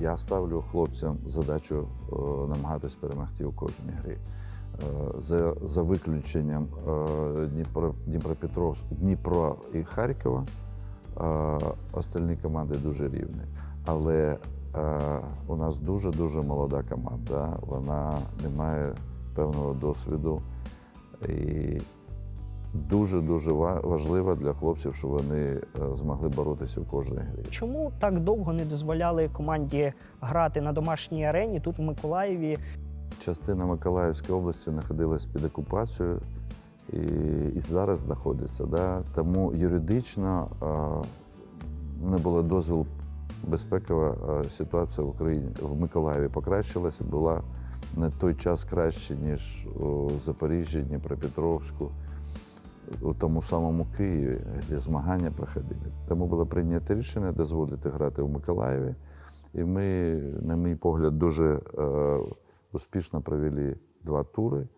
Я ставлю хлопцям задачу е, намагатись перемогти у кожній грі. Е, За, за виключенням е, Дніпро, Дніпропетровськ, Дніпро і Харкова, остальні команди дуже рівні. Але у нас дуже-дуже молода команда. Вона не має певного досвіду. І дуже-дуже ва- важливо для хлопців, щоб вони е, змогли боротися у кожній грі. Чому так довго не дозволяли команді грати на домашній арені тут в Миколаєві? Частина Миколаївської області знаходилась під окупацією і, і зараз знаходиться. Да? Тому юридично е, не було дозволу. Безпекова ситуація в Україні в Миколаєві покращилася, була на той час краще, ніж у Запоріжжі, Дніпропетровську, у тому самому Києві, де змагання проходили. Тому було прийнято рішення дозволити грати в Миколаєві. І ми, на мій погляд, дуже е, успішно провели два тури.